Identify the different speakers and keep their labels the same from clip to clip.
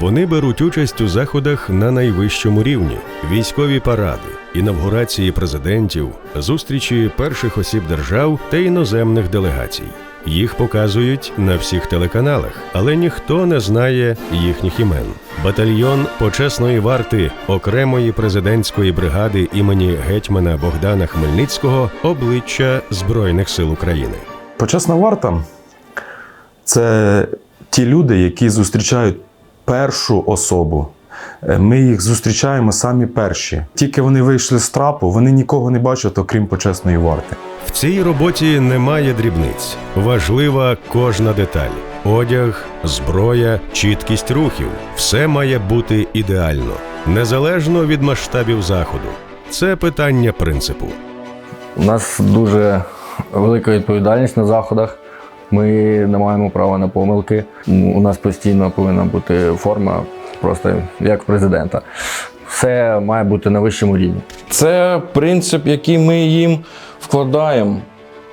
Speaker 1: Вони беруть участь у заходах на найвищому рівні: військові паради, інавгурації президентів, зустрічі перших осіб держав та іноземних делегацій. Їх показують на всіх телеканалах, але ніхто не знає їхніх імен. Батальйон почесної варти окремої президентської бригади імені гетьмана Богдана Хмельницького обличчя Збройних сил України.
Speaker 2: Почесна варта це ті люди, які зустрічають першу особу. Е, Ми їх зустрічаємо самі перші. Тільки вони вийшли з трапу, вони нікого не бачать, окрім почесної варти.
Speaker 1: В цій роботі немає дрібниць. Важлива кожна деталь: одяг, зброя, чіткість рухів. Все має бути ідеально, незалежно від масштабів заходу. Це питання принципу.
Speaker 3: У нас дуже велика відповідальність на заходах. Ми не маємо права на помилки. У нас постійно повинна бути форма, просто як президента. Все має бути на вищому рівні.
Speaker 4: Це принцип, який ми їм вкладаємо.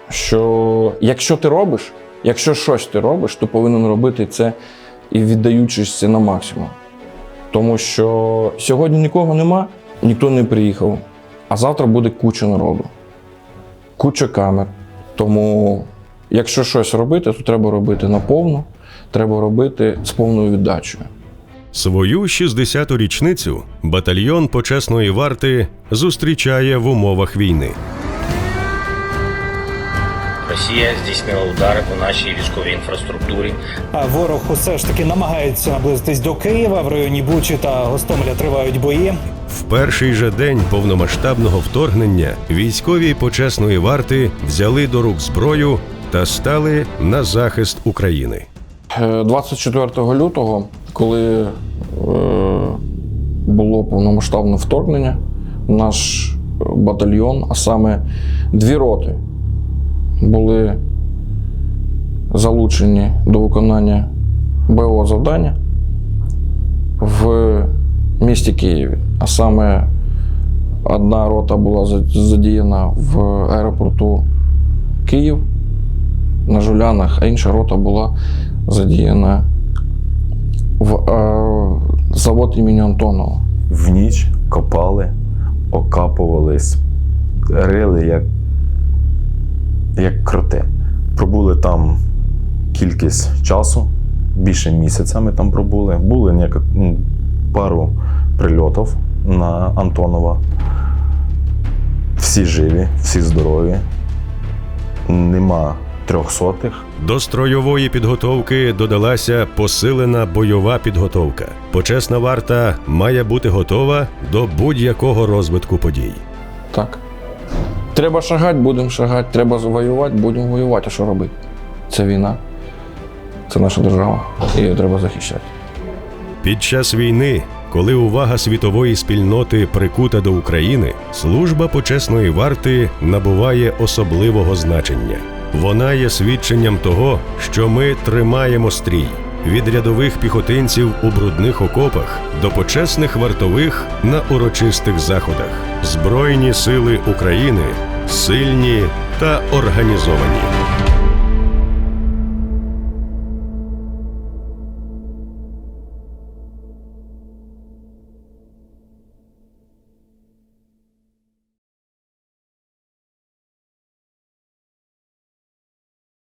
Speaker 4: Що якщо ти робиш, якщо щось ти робиш, то повинен робити це і віддаючись на максимум. Тому що сьогодні нікого нема, ніхто не приїхав, а завтра буде куча народу, куча камер. Тому, якщо щось робити, то треба робити наповну, треба робити з повною віддачею.
Speaker 1: Свою 60-ту річницю батальйон почесної варти зустрічає в умовах війни.
Speaker 5: Росія здійснила удари по нашій військовій інфраструктурі.
Speaker 6: А Ворог усе ж таки намагається наблизитись до Києва. В районі Бучі та Гостомеля тривають бої.
Speaker 1: В перший же день повномасштабного вторгнення військові почесної варти взяли до рук зброю та стали на захист України.
Speaker 4: Е, 24 лютого, коли е, було повномасштабне вторгнення, наш батальйон, а саме дві роти, були залучені до виконання бойового завдання в місті Києві. А саме одна рота була задіяна в аеропорту Київ на Жулянах, а інша рота була задіяна в е, завод імені Антонова.
Speaker 2: В ніч копали, окапувались, рили як, як кроти. Пробули там кількість часу, більше місяця ми там пробули. Були м, пару прильотів на Антонова. Всі живі, всі здорові. Нема трьохсотих.
Speaker 1: До строєвої підготовки додалася посилена бойова підготовка. Почесна варта має бути готова до будь-якого розвитку подій.
Speaker 4: Так. Треба шагати, будемо шагати. Треба воювати, будемо воювати. А що робити? Це війна. Це наша держава. І її треба захищати.
Speaker 1: Під час війни, коли увага світової спільноти прикута до України, служба почесної варти набуває особливого значення. Вона є свідченням того, що ми тримаємо стрій від рядових піхотинців у брудних окопах до почесних вартових на урочистих заходах. Збройні сили України сильні та організовані.